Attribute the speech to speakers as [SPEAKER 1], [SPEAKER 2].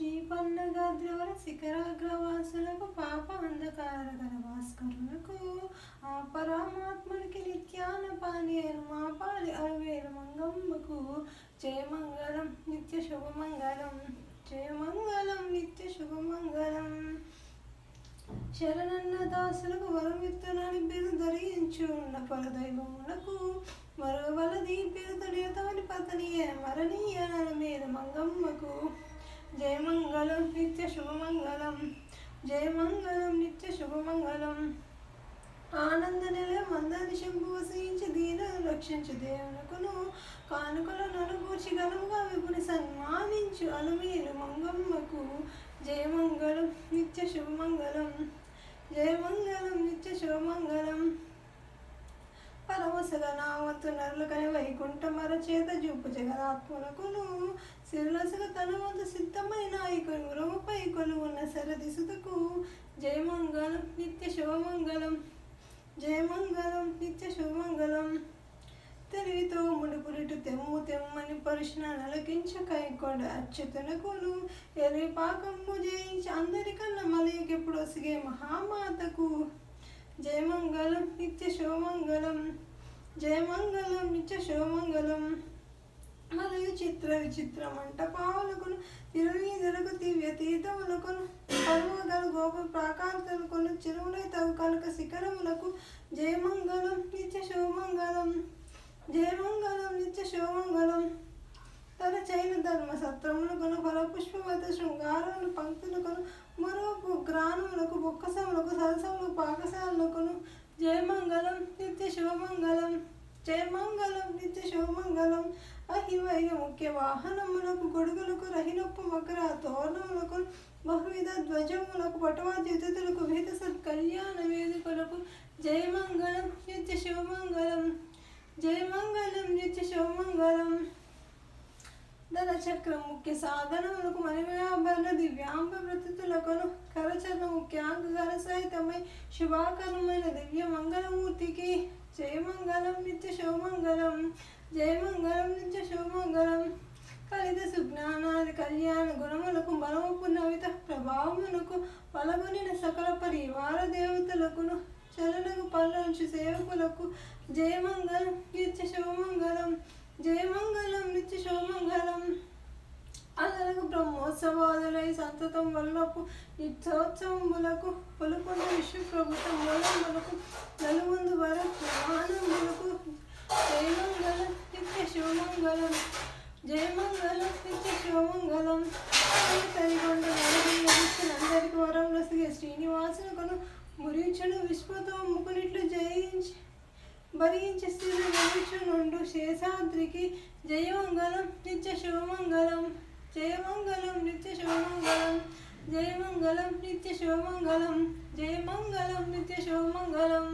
[SPEAKER 1] శ్రీ పన్నగాద్రవర శిఖరాగ్రవాసులకు పాప అంధకారగల భాస్కరులకు ఆ పరమాత్మునికి నిత్యాన పానీయను మా పాలి అరవేలు మంగమ్మకు. జయమంగళం నిత్య శుభమంగళం జయమంగళం నిత్య శుభమంగళం శరణన్న దాసులకు వరమిత్తునని బిరు ధరించున్న పరదైవములకు మరవలది బిరుదనియతమని పతనీయ మరణీయ నలమేద మంగమ్మకు. జయమంగళం నిత్య శుభమంగళం. జయమంగళం నిత్య శుభమంగళం. ఆనంద నిల మందని శంభువసించి దీన రక్షించు దేవునకును. కానుకల నలుగూర్చి ఘనముగా విపుని సన్మానించు అలుమేలు మంగమ్మకు. జయమంగళం నిత్య శుభమంగళం. జయమంగళం నిత్య శుభమంగళం. పరమసగ నామత్తు నరులకని వైకుంఠమర చేత జూపు జగదాత్మనకును శిరలసగ తన వద్ద సిద్ధమైన నాయకుని ఉరముపై కొలువున్న శరదిసుతకు జయమంగళం నిత్య శుభమంగళం జయమంగళం నిత్య శుభమంగళం తెలివితో ముడిపురిటు తెమ్ము తెమ్మని పరుషణ నలకించ కైకొండ అచ్యుతునకును ఎలి పాకంబు జయించి అందరికన్నా మలయకెప్పుడు ఒసిగే మహామాతకు. జయమంగళం నిత్య శోమంగళం జయమంగళం నిత్య శోమంగళం మరియు చిత్ర విచిత్ర మంటపాలకును తిరునీదలకు దివ్య తీర్థములకును పర్వగల గోప ప్రాకారతలకును చెరువులై తగు కనుక శిఖరములకు జయమంగళం నిత్య శోమంగళం జయమంగళం నిత్య శోమంగళం తన చైన ధర్మ సత్రములకును ఫలపుష్పవత శృంగారములు పంక్తులకును మరో గ్రాణములకు బొక్కసములకు సరసములకు పాకశాలకును జయమంగళం నిత్య శుభమంగళం జయమంగళం నిత్య శుభమంగళం అహివైన ముఖ్య వాహనములకు గొడుగులకు రహినొప్పు మకర తోరణములకు బహువిధ ధ్వజములకు పటవాద్యుతులకు విహిత సత్కళ్యాణ వేదికలకు జయమంగళం నిత్య శుభమంగళం జయమంగళం నిత్య శుభమంగళం ధనచక్రం ముఖ్య సాధనములకు మణిమయాభరణ దివ్యాంబ ప్రతితులకును కరచరణ ముఖ్యాంగ సహితమై శుభాకరమైన దివ్య మంగళమూర్తికి జయమంగళం నిత్య శుభమంగళం జయమంగళం నిత్య శుభమంగళం. కలిత సుజ్ఞానాది కళ్యాణ గుణములకు బలము పునవిత ప్రభావమునకు పలగొనిన సకల పరివార దేవతలకును చరణకు పల్లంచు సేవకులకు జయమంగళం నిత్య శుభమంగళం. జయమంగళం నిత్య శుభమంగళం. అందరకు బ్రహ్మోత్సవాదులై సంతతం వల్లపు నిత్యోత్సవములకు పలుకొండ విశ్వ ప్రభుత్వం వల్లములకు నలుగుందు వర ప్రమాణములకు జయమంగళం నిత్య శివమంగళం జయమంగళం నిత్య శివమంగళం తరిగొండ అందరికి వరం శ్రీ శ్రీనివాసునకును మురించును విశ్వతో ముకునిట్లు జయించి భరించి స్థితి శేషాద్రికి జయమంగళం నిత్య శివమంగళం జయమంగళం నిత్య శివమంగళం జయమంగళం నిత్య శివమంగళం జయమంగళం నిత్య శివమంగళం